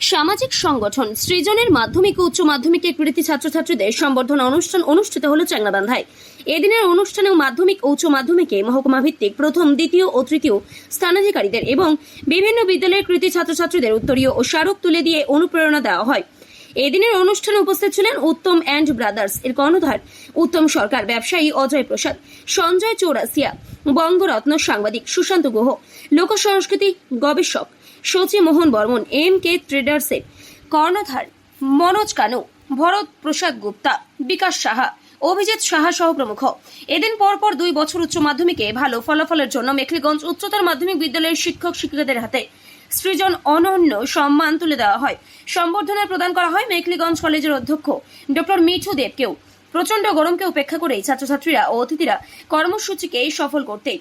সামাজিক সংগঠন সৃজনের মাধ্যমিক উচ্চ মাধ্যমিকের কৃতি ছাত্রছাত্রীদের সম্বর্ধনা অনুষ্ঠান অনুষ্ঠিত হল চাংলাবান্ধায় এদিনের অনুষ্ঠানে মাধ্যমিক উচ্চ মাধ্যমিকে মহকুমা ভিত্তিক প্রথম, দ্বিতীয় ও তৃতীয় স্থানাধিকারীদের এবং বিভিন্ন বিদ্যালয়ের কৃতি ছাত্রছাত্রীদের উত্তরীয় ও স্মারক তুলে দিয়ে অনুপ্রেরণা দেওয়া হয়। এদিনের অনুষ্ঠানে উপস্থিত ছিলেন উত্তম অ্যান্ড ব্রাদার্স। এর কর্ণধার উত্তম সরকার, ব্যবসায়ী অজয় প্রসাদ, সঞ্জয় চৌরাসিয়া, বঙ্গরত্ন সাংবাদিক সুশান্ত গুহ লোক সংস্কৃতি গবেষক সচি মোহন বর্মন, এম কে ট্রেডার্সের কর্ণধার মনোজ কানু, ভরত প্রসাদ গুপ্তা, বিকাশ সাহা, অভিজিৎ সাহা সহ প্রমুখ। এদিন পরপর দুই বছর উচ্চ মাধ্যমিকে ভালো ফলাফলের জন্য মেখলিগঞ্জ উচ্চতর মাধ্যমিক বিদ্যালয়ের শিক্ষক শিক্ষিকাদের হাতে সৃজন অনন্য সম্মান তুলে দেওয়া হয়। সম্বর্ধনা প্রদান করা হয় মেখলিগঞ্জ কলেজের অধ্যক্ষ ডক্টর মিঠু দেবকেও। প্রচণ্ড গরমকে উপেক্ষা করেই ছাত্রছাত্রীরা ও অতিথিরা কর্মসূচিকে সফল করতে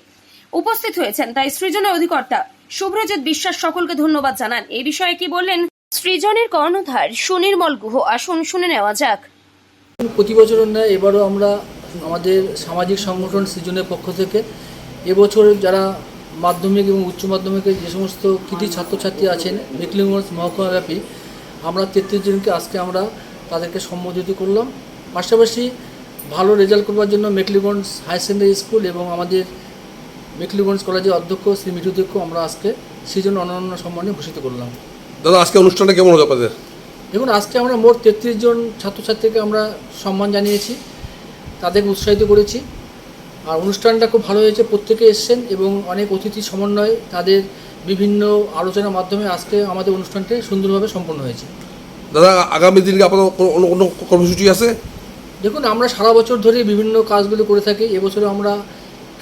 উপস্থিত হয়েছেন, তাই সৃজনের অধিকর্তা শুভ্রজিৎ বিশ্বাস সকলকে ধন্যবাদ জানান। এ বিষয়ে কি বললেন সৃজনের কর্ণধার সুনির্মল গুহ? আসুন শুনে নেওয়া যাক। প্রতি বছর ন্যায় এবারও আমরা আমাদের সামাজিক সংগঠন সৃজনের পক্ষ থেকে এবছর যারা মাধ্যমিক এবং উচ্চ মাধ্যমিকে যে সমস্ত কৃতি ছাত্রছাত্রী আছেন মেকলিগঞ্জ মহকুমাব্যাপী, আমরা তেত্রিশ জনকে আজকে আমরা তাদেরকে সম্বোধিত করলাম। পাশাপাশি ভালো রেজাল্ট করবার জন্য মেকলিগঞ্জ হায়ার সেকেন্ডারি স্কুল এবং আমাদের মেকলিগঞ্জ কলেজের অধ্যক্ষ শ্রী মিঠু দেবকে আমরা আজকে সেই জন্য অনন্য সম্মানে ভূষিত করলাম। দাদা আজকে অনুষ্ঠানটা কেমন হলো আপনাদের? দেখুন আজকে আমরা মোট তেত্রিশ জন ছাত্রছাত্রীকে আমরা সম্মান জানিয়েছি তাদেরকে উৎসাহিত করেছি। আর অনুষ্ঠানটা খুব ভালো হয়েছে প্রত্যেকে এসছেন এবং অনেক অতিথি সমন্বয়ে তাদের বিভিন্ন আলোচনার মাধ্যমে আজকে আমাদের অনুষ্ঠানটি সুন্দরভাবে সম্পন্ন হয়েছে। দাদা আগামী দিনকে আপনার কোনো কোনো কর্মসূচি আছে? দেখুন আমরা সারা বছর ধরে বিভিন্ন কাজগুলো করে থাকি এবছরে আমরা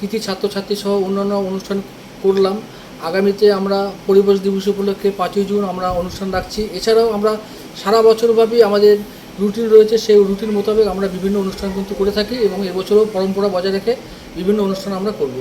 কৃতি ছাত্রছাত্রী সহ অন্যান্য অনুষ্ঠান করলাম। আগামীতে আমরা পরিবেশ দিবস উপলক্ষে পাঁচই জুন আমরা অনুষ্ঠান রাখছি। এছাড়াও আমরা সারা বছরভাবেই আমাদের রুটিন রয়েছে, সেই রুটিন মোতাবেক আমরা বিভিন্ন অনুষ্ঠান কিন্তু করে থাকি এবং এবছরও পরম্পরা বজায় রেখে বিভিন্ন অনুষ্ঠান আমরা করব।